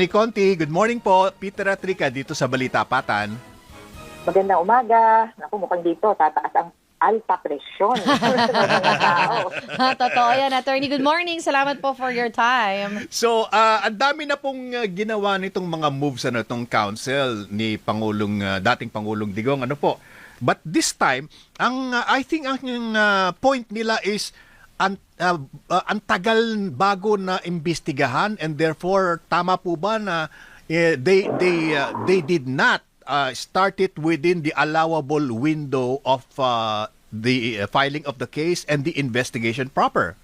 Ni Conti, good morning po. Peter Atrica dito sa Balita Patan. Magandang umaga. Naku, mukhang dito, tataas ang alta presyon. Totoo yan, attorney. Good morning. Salamat po for your time. So, ah, ang dami na pong ah, ginawa nitong mga moves ano itong council ni Pangulong ah, dating Pangulong Digong ano po. But this time, ang ah, I think ang ah, point nila is ah, ah, ang tagal bago na imbestigahan and therefore tama po ba na eh, they they ah, they did not uh, start it within the allowable window of ah, the ah, filing of the case and the investigation proper.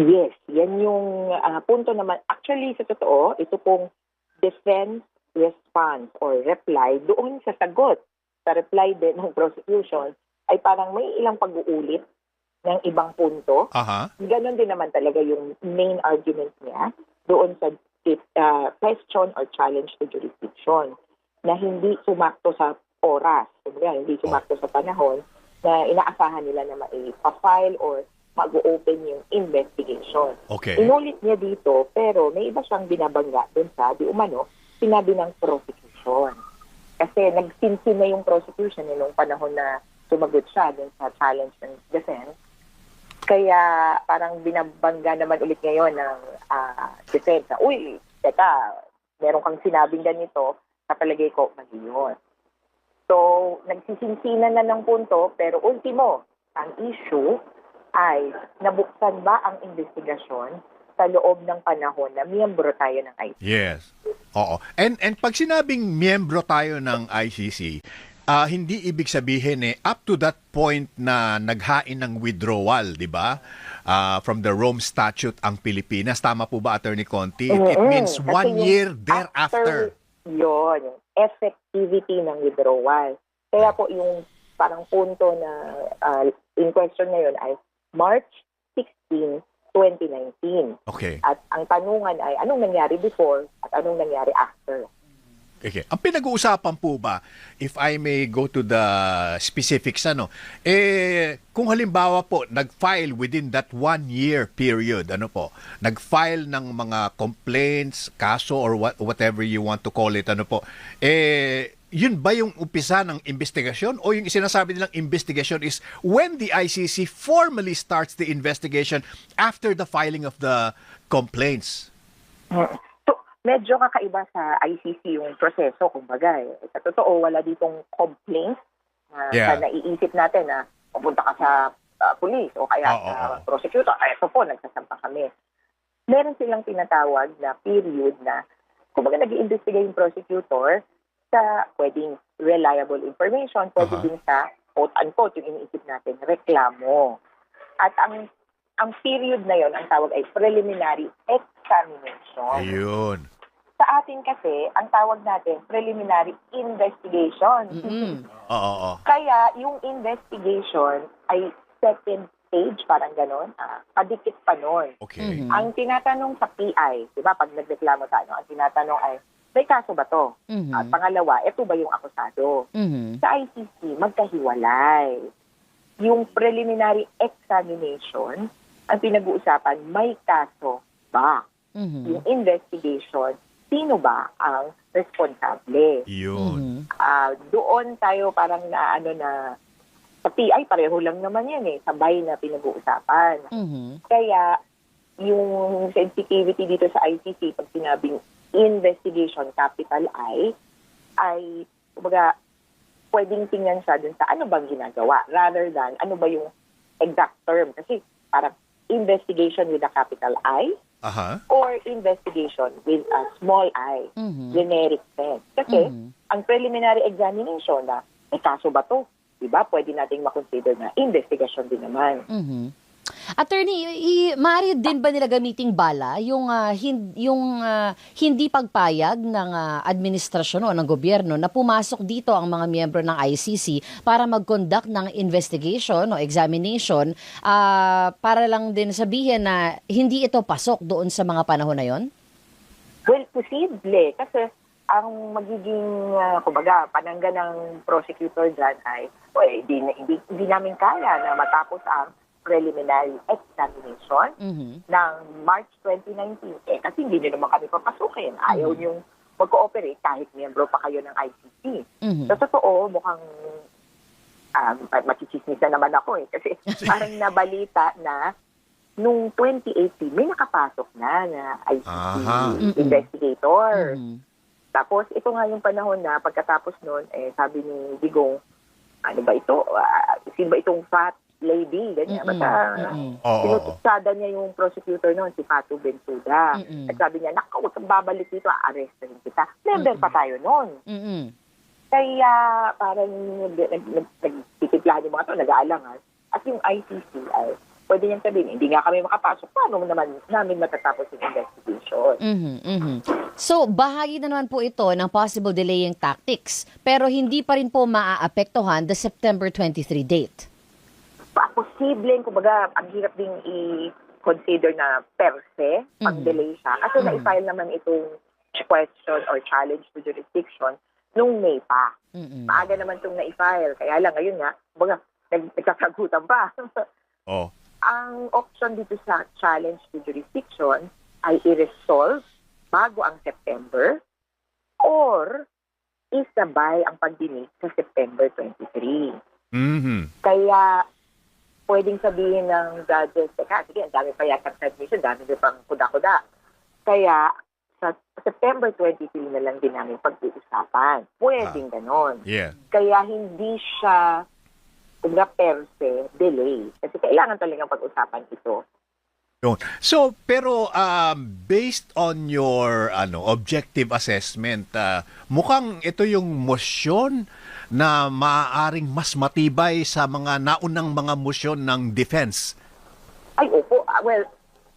Yes, yan yung ah, punto naman. Actually, sa totoo, ito pong defense response or reply doon sa sagot. Sa reply din ng prosecution ay parang may ilang pag-uulit ng ibang punto. Aha. Ganon din naman talaga yung main argument niya doon sa uh, question or challenge to jurisdiction na hindi sumakto sa oras, hindi sumakto sa panahon na inaasahan nila na maipa-file or mag-open yung investigation. Okay. Inulit niya dito, pero may iba siyang binabangga doon sa, di umano, sinabi ng prosecution. Kasi nagsinsin na yung prosecution eh, nung panahon na sumagot siya dun sa challenge ng defense. Kaya parang binabangga naman ulit ngayon ng ah, defense uy, teka, meron kang sinabing ganito, sa palagay ko, mali yun. So, nagsisinsinan na ng punto, pero ultimo, ang issue ay nabuksan ba ang investigasyon sa loob ng panahon na miyembro tayo ng ICC. Yes. Oo. And and pag sinabing miyembro tayo ng ICC, ah, hindi ibig sabihin eh up to that point na naghain ng withdrawal, 'di ba? Ah, from the Rome Statute ang Pilipinas. Tama po ba Attorney Conti? It, it means Kasi one yung year thereafter. Yung effectivity ng withdrawal. Kaya po yung parang punto na ah, in question ngayon ay March 16, 2019. Okay. At ang tanungan ay anong nangyari before at anong nangyari after. Okay. Ang pinag-uusapan po ba, if I may go to the specifics, ano, eh, kung halimbawa po, nag-file within that one year period, ano po, nag-file ng mga complaints, kaso, or what, whatever you want to call it, ano po, eh, yun ba yung umpisa ng investigasyon o yung sinasabi nilang investigation is when the ICC formally starts the investigation after the filing of the complaints? So, medyo kakaiba sa ICC yung proseso, kumbaga. Eh. Sa totoo, wala ditong complaint na Yeah. sa naiisip natin na pupunta ka sa uh, police o kaya Oo, sa oo. prosecutor. Ay, ito po, nagsasampa kami. Meron silang tinatawag na period na kumbaga nag investigate yung prosecutor sa pwedeng reliable information, pwede Aha. din sa quote-unquote yung iniisip natin, reklamo. At ang ang period na yon ang tawag ay preliminary examination. Ayun. Sa atin kasi, ang tawag natin, preliminary investigation. Mm-mm. Oo, oo. Kaya yung investigation ay second stage, parang ganon, ah, kadikit pa nun. Okay. Mhm. Ang tinatanong sa PI, di ba, pag nagreklamo tayo, ang tinatanong ay, may kaso ba to? Mhm. At pangalawa, ito ba yung akusado? Mhm. Sa ICC, magkahiwalay. Yung preliminary examination, ang pinag-uusapan, may kaso ba? Mhm. Yung investigation, sino ba ang responsable? Yun. Ah, doon tayo parang na ano na sa PI pareho lang naman yan eh, sabay na pinag-uusapan. Mhm. Kaya yung sensitivity dito sa ICC pag sinabing investigation capital I ay kumbaga pwedeng tingnan siya dun sa ano bang ginagawa rather than ano ba yung exact term kasi parang investigation with a capital I Aha. or investigation with a small I Mhm. generic sense. Kasi Mhm. ang preliminary examination na may kaso ba to? Diba? Pwede nating makonsider na investigation din naman. Mhm. Attorney, i- maaari din ba nila gamiting bala yung ah, hin- yung ah, hindi pagpayag ng ah, administrasyon o ng gobyerno na pumasok dito ang mga miyembro ng ICC para mag-conduct ng investigation o examination ah, para lang din sabihin na hindi ito pasok doon sa mga panahon na yon? Well, posible. Kasi ang magiging, uh, kumbaga, panangga ng prosecutor dyan ay, well, hindi, hindi, hindi namin kaya na matapos ang preliminary examination Mhm. ng March 2019. Eh, kasi hindi nyo naman kami papasukin. Ayaw Mhm. nyo mag-cooperate kahit miyembro pa kayo ng ICC. Mhm. Sa totoo, mukhang um, machichismisan naman ako eh. Kasi parang nabalita na nung 2018, may nakapasok na na ICC Aha. Investigator. Mhm. Tapos, ito nga yung panahon na pagkatapos nun, eh, sabi ni Digong, ano ba ito? Ah, sino ba itong fat lady? Ganyan. Mm-mm. Basta, Mm-mm. Oo. Tinutuksada niya yung prosecutor noon, si Fatu Bensuda. Mm-mm. At sabi niya, naku, babalik dito, aaresto rin kita. Member Mm-mm. pa tayo noon. Mhm. Kaya parang nag- nag- nag- nagtitiplahan yung mga to, nag-aalangan. At yung ICC ay, pwede niyang sabihin, hindi nga kami makapasok. Paano naman namin matatapos yung investigation? Mhm, mhm. So, bahagi na naman po ito ng possible delaying tactics, pero hindi pa rin po maaapektuhan the September 23 date. Pa, posibleng, kumbaga, ang hirap ding i-consider na per se, pag Mhm. delay siya. Kasi Mhm. na-file naman itong question or challenge to jurisdiction nung May pa. Mhm. Maaga naman itong na-file. Kaya lang, ngayon nga, kumbaga, nag- nagkasagutan pa. Oh. ang option dito sa challenge to jurisdiction ay i-resolve bago ang September or isabay ang pagdinig sa September 23. Mhm. Kaya pwedeng sabihin ng judges, teka, sige, ang dami pa yata submission, dami din pang kuda-kuda. Kaya sa September 23 na lang din namin pag-uusapan. Pwedeng ganon. Yeah. Kaya hindi siya kumbaga per se delay. Kasi kailangan talagang pag-usapan ito. Yun. So, pero um, based on your ano objective assessment, ah, mukhang ito yung motion na maaaring mas matibay sa mga naunang mga motion ng defense. Ay, opo. Ah, well,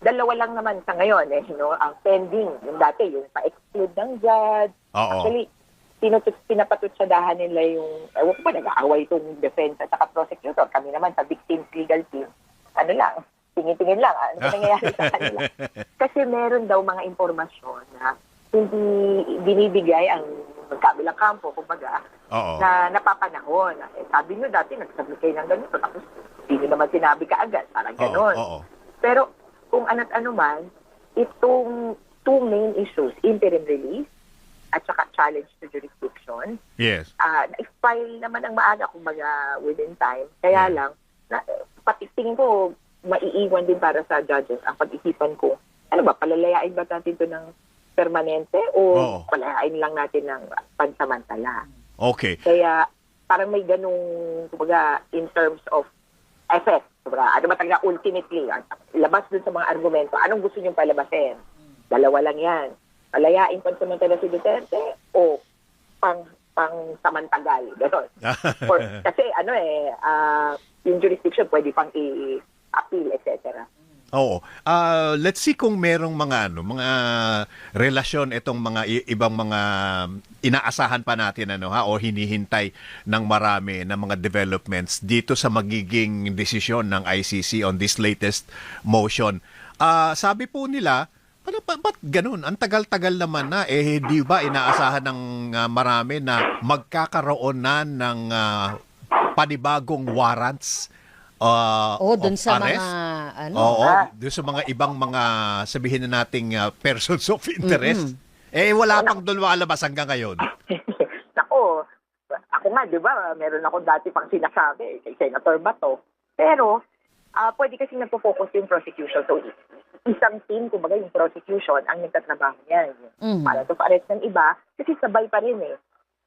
dalawa lang naman sa ngayon eh, no? Ang pending, yung dati, yung pa-exclude ng judge. Oo. Actually, pinutut, pinapatutsadahan nila yung, ewan ko ba, nag-aaway itong defense at saka prosecutor. Kami naman sa victims legal team, ano lang, tingin-tingin lang, ano ba nangyayari sa kanila. Kasi meron daw mga impormasyon na hindi binibigay ang magkabilang kampo, kumbaga, Oo. na napapanahon. Eh, sabi nyo dati, nagsabit kayo ng ganito, tapos hindi naman sinabi kaagad, parang Oo. ganon. Oo. Pero kung ano't ano man, itong two main issues, interim release at saka challenge to jurisdiction, Yes. ah na-file naman ang maaga, kumbaga within time. Kaya Yeah. lang, na, pati tingin ko, maiiwan din para sa judges ang pag-isipan ko, ano ba, palalayain ba natin ito ng permanente o Oo. palalayain lang natin ng pansamantala? Okay. Kaya parang may ganung, kumbaga, in terms of effect. Kumbaga, ano ba talaga ultimately, ah, labas dun sa mga argumento, anong gusto niyong palabasin? Dalawa lang yan. Palayain pansamantala si Duterte o pang pang samantagal. Ganon. Or, kasi ano eh, ah, yung jurisdiction pwede pang i-appeal, etc. Oo. Ah, let's see kung merong mga ano, mga relasyon itong mga ibang mga inaasahan pa natin ano ha o hinihintay ng marami ng mga developments dito sa magiging desisyon ng ICC on this latest motion. Ah, sabi po nila, ano pa ba't ganun? Ang tagal-tagal naman na eh di ba inaasahan ng ah, marami na magkakaroon na ng ah, panibagong warrants ah, O, dun of sa arrest? mga, ano, Oo, Ah. doon sa mga ibang mga sabihin na nating uh, persons of interest. Eh wala pang doon makalabas hanggang ngayon. Nako, ako nga, di ba, meron ako dati pang sinasabi kay Senator Bato. Pero, ah pwede kasi nagpo-focus yung prosecution. So, isang team, kumbaga yung prosecution, ang nagtatrabaho niyan. Mhm. Para to arrest ng iba, kasi sabay pa rin eh.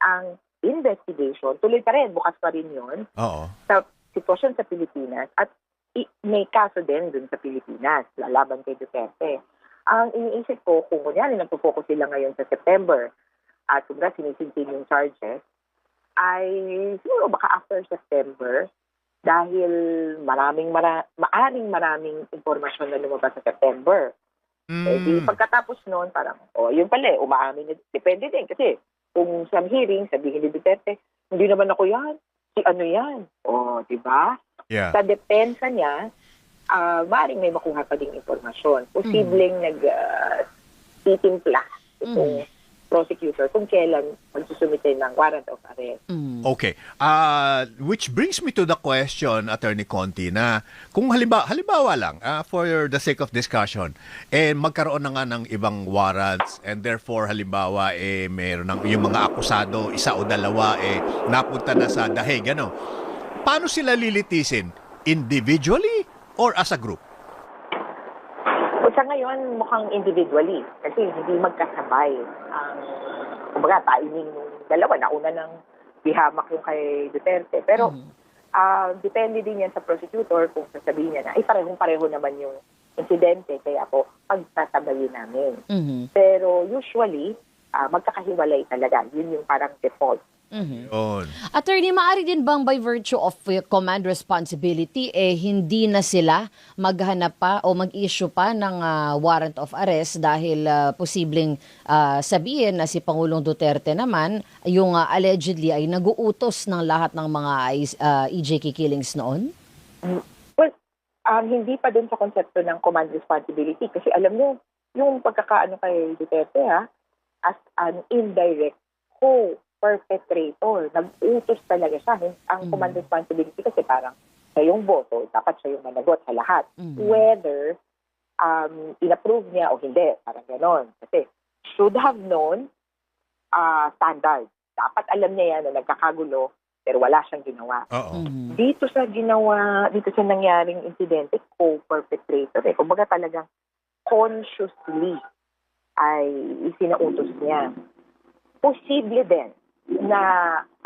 Ang investigation, tuloy pa rin, bukas pa rin yun Oo. sa sitwasyon sa Pilipinas at may kaso din dun sa Pilipinas, lalaban kay Duterte. Ang iniisip ko, kung kunyari nagpo-focus sila ngayon sa September at kung sinisintin yung charges, ay siguro baka after September, dahil maraming mara, maaring maraming impormasyon na lumabas sa September. Eh, di Mm. pagkatapos noon, parang, oh, yun pala, eh, umaamin na. Depende din kasi kung sa hearing, sabihin ni Duterte, hindi naman ako yan. Si ano yan? Oh, di ba? Yeah. Sa depensa niya, ah maaaring may makuha pa ding impormasyon. Posibleng nag uh, titimpla itong prosecutor kung kailan magsusumite ng warrant of arrest. Mhm. Okay. Uh, which brings me to the question, Attorney Conti, na kung halimbawa, halimbawa lang, ah, for the sake of discussion, eh, magkaroon na nga ng ibang warrants and therefore, halimbawa, eh, meron ng, yung mga akusado, isa o dalawa, eh, napunta na sa dahig, ano? Paano sila lilitisin? Individually or as a group? O sa ngayon, mukhang individually. Kasi hindi magkasabay ang, kumbaga, timing ng dalawa. Nauna ng bihamak yung kay Duterte. Pero, Mhm. ah, depende din yan sa prosecutor kung sasabihin niya na, ay parehong-pareho naman yung insidente. Kaya po, pagsasabayin namin. Mhm. Pero usually, ah, magkakahiwalay talaga. Yun yung parang default. Mhm. Yun. Attorney, maaari din bang by virtue of uh, command responsibility, eh hindi na sila maghanap pa o mag-issue pa ng ah, warrant of arrest dahil ah, posibleng ah, sabihin na si Pangulong Duterte naman, yung ah, allegedly ay naguutos ng lahat ng mga ah, EJK killings noon? Well, um, hindi pa dun sa konsepto ng command responsibility. Kasi alam niyo, yung pagkakaano kay Duterte ha, as an indirect co-perpetrator, nag-utos talaga siya. Ang Mm. command responsibility kasi parang siya yung boto, dapat siya yung managot sa lahat. Mhm. Whether um, inapprove niya o hindi, parang ganon. Kasi should have known uh, standard. Dapat alam niya yan na nagkakagulo, pero wala siyang ginawa. Mhm. dito sa ginawa, dito sa nangyaring insidente, co-perpetrator eh. Kumbaga talagang consciously ay isinautos niya. Posible din na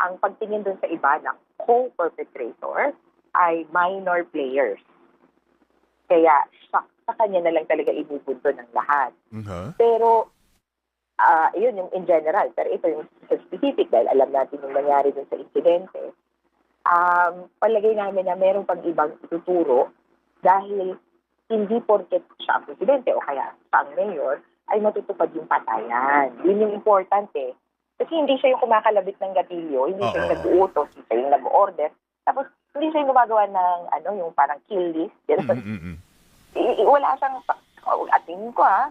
ang pagtingin dun sa iba ng co-perpetrator ay minor players. Kaya sa, sa kanya na lang talaga ibubunto ng lahat. Mhm. Pero, ah yun yung in general. Pero ito yung specific dahil alam natin yung nangyari dun sa insidente. Um, palagay namin na meron pang ibang ituturo dahil hindi porket siya ang presidente o kaya siya ang mayor ay matutupad yung patayan. Yun yung importante. Kasi hindi siya yung kumakalabit ng gatilyo, hindi siya yung Oo. nag-uutos, hindi siya yung nag-order. Tapos, hindi siya yung gumagawa ng, ano, yung parang kill list. Ganun. Mhm, mhm. I- i- wala siyang, oh, at tingin ko ha,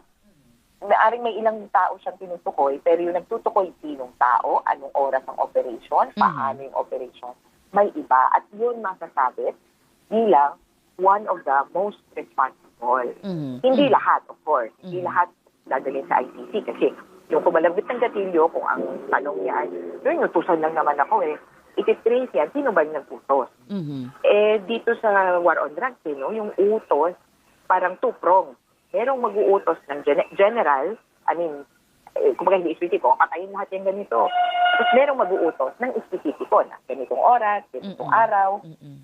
maaring may ilang tao siyang tinutukoy, pero yung nagtutukoy sinong tao, anong oras ang operation, paano yung operation, may iba. At yun masasabit bilang one of the most responsible. Mhm. Hindi lahat, of course. Hindi lahat dadalhin sa ICC kasi yung kumalabit ng gatilyo, kung ang tanong niya ay, yun, utusan lang naman ako eh. Ititrace yan, sino ba yung nagputos? Mhm. Eh, dito sa war on drugs, eh, no, yung utos, parang two-prong. Merong mag-uutos ng gen- general, I mean, eh, kumbaga hindi specifico, patayin lahat yung ganito. Tapos merong mag-uutos ng specifico na ganitong oras, ganitong Mm-mm. araw,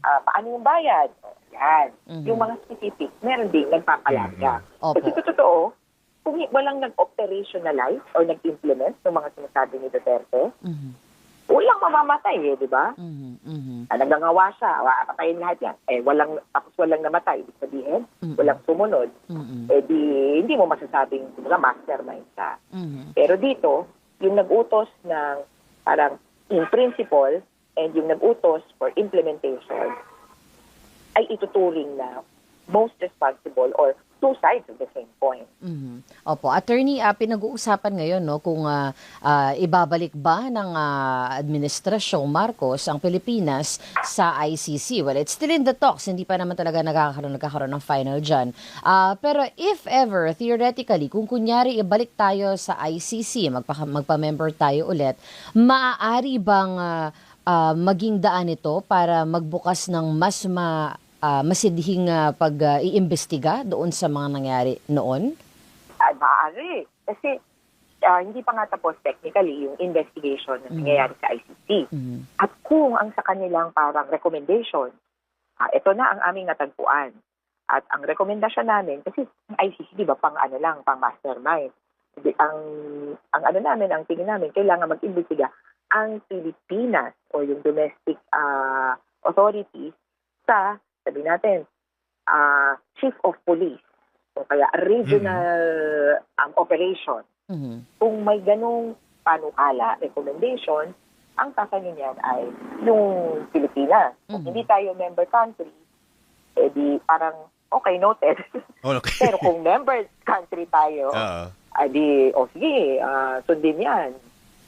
ah, paano yung bayad? Yan. Mhm. Yung mga specific, meron din nagpapalarga. Opo. Kasi totoo, kung walang nag-operationalize or nag-implement ng mga sinasabi ni Duterte, Mhm. walang mamamatay eh, di ba? Mhm. Mhm. Ah, nagangawa siya, wa- patayin lahat yan. Eh, walang, tapos walang namatay. Ibig sabihin, Mm. walang sumunod. Mhm. Eh, di, hindi mo masasabing, kumbaga, mastermind siya. Mhm. Pero dito, yung nag-utos ng parang in principle and yung nag-utos for implementation ay ituturing na most responsible or two sides of the same coin. Mhm. Opo, attorney, ah, pinag-uusapan ngayon no kung ah, ah, ibabalik ba ng ah, administrasyong Marcos ang Pilipinas sa ICC. Well, it's still in the talks, hindi pa naman talaga nagkakaroon, nagkakaroon ng final dyan. Ah, pero if ever, theoretically, kung kunyari ibalik tayo sa ICC, magpa, magpa-member tayo ulit, maaari bang ah, ah, maging daan ito para magbukas ng mas ma ah, masidhing ah, pag-iimbestiga doon sa mga nangyari noon? Ah, maaari. Kasi ah, hindi pa nga tapos technically yung investigation na nangyayari sa ICC. Mhm. At kung ang sa kanilang parang recommendation, ah, ito na ang aming natagpuan. At ang rekomendasyon namin, kasi ang ICC, di ba, pang ano lang, pang mastermind. Di- Ang, ang ano namin, ang tingin namin, kailangan mag-imbestiga ang Pilipinas o yung domestic ah, authorities sa, sabi natin, ah, chief of police o kaya regional um, operation Mhm. kung may ganong panukala, recommendation, ang sasanin niyan ay yung Pilipinas. Kung Mhm. hindi tayo member country, eh di parang, okay, noted. Oh, okay. Pero kung member country tayo, Oo. ah, di, o sige, ah, sundin yan.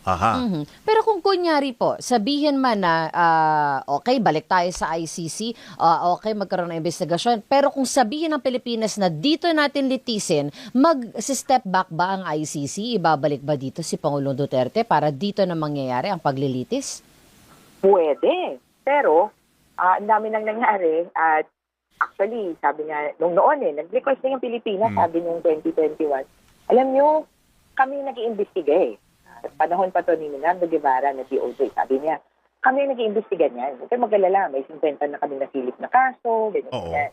Aha. Mhm. Pero kung kunyari po, sabihin man na, ah, okay, balik tayo sa ICC, ah, okay, magkaroon ng investigasyon, pero kung sabihin ng Pilipinas na dito natin litisin, mag-step back ba ang ICC? Ibabalik ba dito si Pangulong Duterte para dito na mangyayari ang paglilitis? Pwede. Pero, ang dami nang nangyari at actually, sabi nga, nung noon eh, nag-request na yung Pilipinas, Hmm. sabi nung 2021. Alam nyo, kami nag-iimbestiga eh. Panahon pa to ni Leonardo Guevara na DOJ, sabi niya, kami nag-iimbestiga niyan. Huwag kayo mag-alala, may 50 na kami nasilip na kaso, ganyan, Oo. ganyan.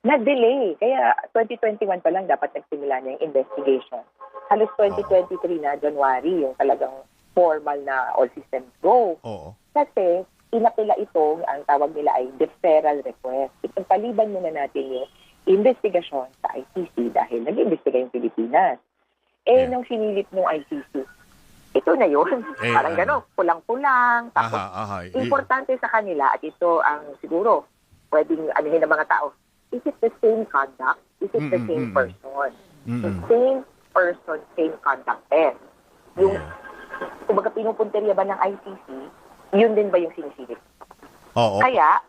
Na-delay. Kaya 2021 pa lang dapat nagsimula na yung investigation. Halos 2023 na, January, yung talagang formal na all systems go. Oo. Kasi inapila ito, ang tawag nila ay deferral request. Ipagpaliban muna natin yung investigasyon sa ICC dahil nag-imbestiga yung Pilipinas. Eh, Yeah. nung sinilip ng ICC, ito na yun. Eh, Parang ano? gano'n, pulang-pulang. Tapos, Aha, aha. I- importante sa kanila, at ito ang siguro, pwedeng anuhin ng mga tao, is it the same conduct? Is it the Mm, same mm, mm. person? Mm-mm. The same person, same conduct test. Yung, Yeah. kumbaga pinupunteriya ba ng ICC, yun din ba yung sinisilip? Oo. Kaya,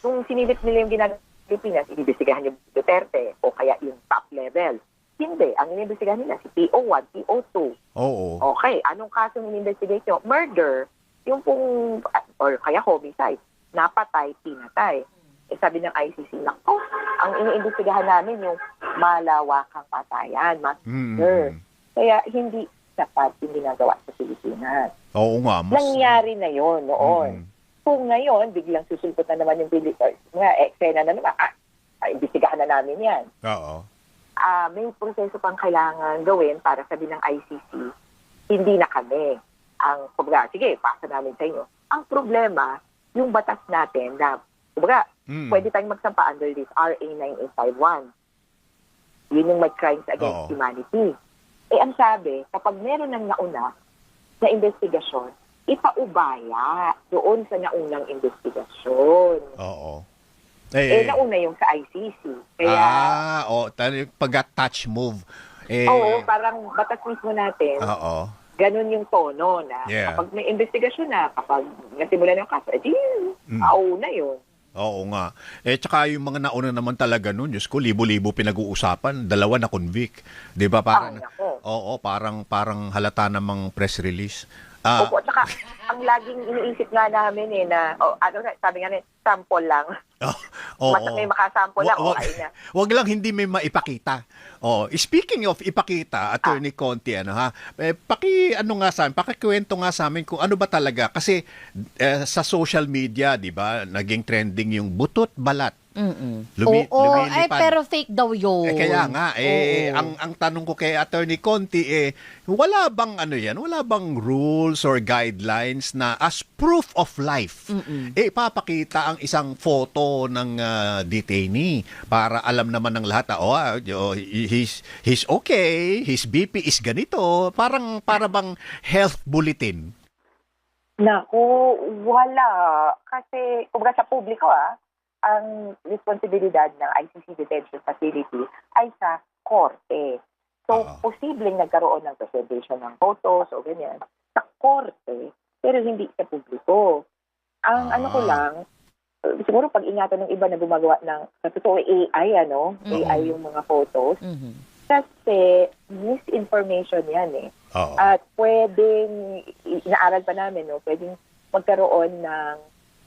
kung sinilip nila yung ginagawa Pilipinas, inimbestigahan yung Duterte o kaya yung top level. Hindi. Ang inimbestigahan nila si PO1, PO2. Oo. Okay, anong kaso inimbestigate nyo? Murder. Yung pong, or kaya homicide. Napatay, pinatay. Eh sabi ng ICC, nako, ang iniimbestigahan namin yung malawakang patayan, mass Mm, murder. mm. Kaya hindi sapat yung ginagawa sa Pilipinas. Oo nga. Mas, Nangyari na yon noon. Mm. Kung ngayon, biglang susulpot na naman yung Pilipinas, nga, eksena na naman, ah, ah, imbestigahan na namin yan. Oo. Ah, may proseso pang kailangan gawin para sabi ng ICC, hindi na kami. Ang, kumbaga, sige, pasa namin sa inyo. Ang problema, yung batas natin na, kumbaga, Mm. pwede tayong magsampa under this RA 9851. Yun yung may crimes against Oo. humanity. Eh, ang sabi, kapag meron ng nauna na investigasyon, ipaubaya doon sa naunang investigasyon. Oo. Eh, nauna yung sa ICC. Kaya, ah, oh, pag-touch move. Eh, oo, parang batas mismo natin, Oo. ganun yung tono na Yeah. kapag may investigasyon na, kapag nasimula na yung kaso, eh, di, Mm. auna yun. Oo nga. Eh, tsaka yung mga nauna naman talaga nun, Diyos ko, libo-libo pinag-uusapan, dalawa na convict. Di ba? Parang, nako. oo, parang, parang halata namang press release. Ah, Opo, at saka, ang laging iniisip nga namin eh na, oh, ano, sabi nga rin, sample lang. oo. Mas may makasample lang, Wa- wa- okay na. Wag lang hindi may maipakita. Oh, speaking of ipakita, Attorney Conti ano ha, eh, paki ano nga sa amin, pakikwento nga sa amin kung ano ba talaga kasi eh, sa social media, 'di ba, naging trending yung butot balat. Mm-mm. Lumi- Oo, lumilipad. ay, pero fake daw yun. Eh kaya nga eh Oo. ang ang tanong ko kay Attorney Conti eh wala bang ano yan, wala bang rules or guidelines na as proof of life eh papakita ang isang photo ng ah, detainee para alam naman ng lahat ah, oh, ah, oh, he's he's okay, his BP is ganito, parang para bang health bulletin. Naku, wala. Kasi, kumbaga sa publiko ah, ang responsibilidad ng ICC Detention Facility ay sa korte. So, Ah. posibleng nagkaroon ng presentation ng photos o ganyan sa korte, pero hindi sa publiko. Ang Ah. ano ko lang, eh, siguro pag-ingatan ng iba na gumagawa ng, sa totoo AI, ano, Mm. AI yung mga photos, Mhm. kasi misinformation yan eh. Oo. At pwedeng, inaaral pa namin, no, pwedeng magkaroon ng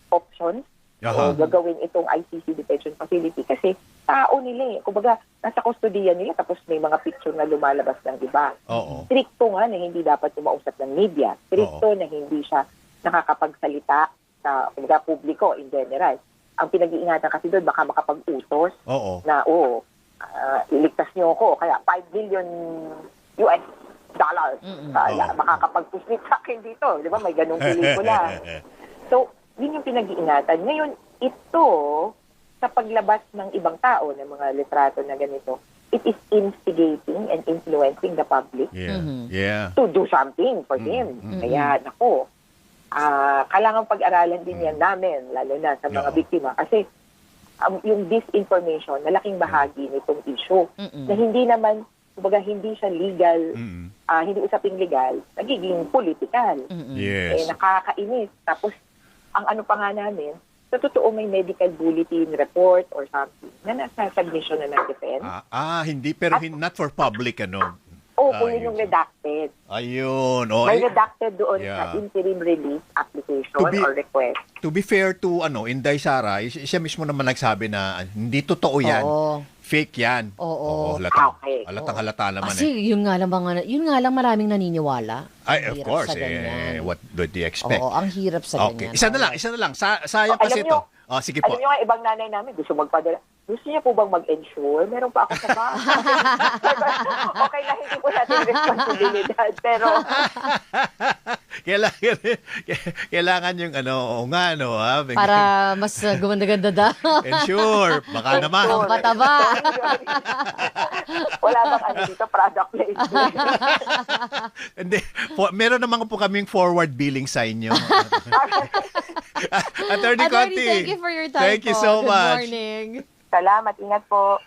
options O gagawin itong ICC detention facility kasi tao nila eh. Kumbaga, nasa kustodiya nila tapos may mga picture na lumalabas ng iba. Oo. Stricto nga na hindi dapat umausap ng media. Stricto na hindi siya nakakapagsalita sa kumbaga, publiko in general. Ang pinag-iingatan kasi doon, baka makapag-utos Oo. na, oh, ah, iligtas niyo ako. Kaya 5 billion US dollars. Mm-mm. Kaya Oo. makakapag-puslit sa akin dito. Di ba? May ganong pelikula. So, yun yung pinag-iingatan. Ngayon, ito, sa paglabas ng ibang tao, ng mga litrato na ganito, it is instigating and influencing the public yeah. Mhm. Yeah. to do something for Mm, him. mm, Kaya, nako, ah kailangan pag-aralan din yan namin, lalo na sa mga Oo. biktima. Kasi, um, yung disinformation, malaking bahagi nitong issue Mm-mm. na hindi naman kumbaga hindi siya legal, Mm. ah, hindi usaping legal, nagiging political. Mm-mm. Eh, Yes. nakakainis. Tapos, ang ano pa nga namin, sa totoo may medical bulletin report or something na nasa submission na ng defense. Ah, ah, hindi pero hin- not for public ano. Oo, Ah, kung yun yung yun. redacted. Ayun. Oh, May redacted doon Yeah. sa interim release application To be- or request. to be fair to ano, Inday Sara, siya mismo naman nagsabi na ah, hindi totoo 'yan. Oo. Fake 'yan. Oo. halatang, Okay. halatang halata naman Kasi eh. yun nga lang mga, yun nga lang maraming naniniwala. Ay, of hirap course. sa ganyan. Eh, what do you expect? Oo, ang hirap sa okay. ganyan. Isa na lang, isa na lang. Sa, sayang Oh, kasi ito. Oh, sige po. Alam niyo nga, ibang nanay namin gusto magpadala. Gusto niya po bang mag-ensure? Meron pa ako sa bahay. okay na hindi po natin responsibilidad. Pero kailangan, kailangan yung ano, oo nga, no, ha? Para mas uh, gumanda-ganda daw. Ensure. Baka naman. Ang pataba. wala bang ano dito, product placement. Hindi. Po, meron naman po kaming forward billing sa inyo. Attorney Attorney, Conti. thank you for your time Thank you po. so Good much. morning. Salamat, ingat po.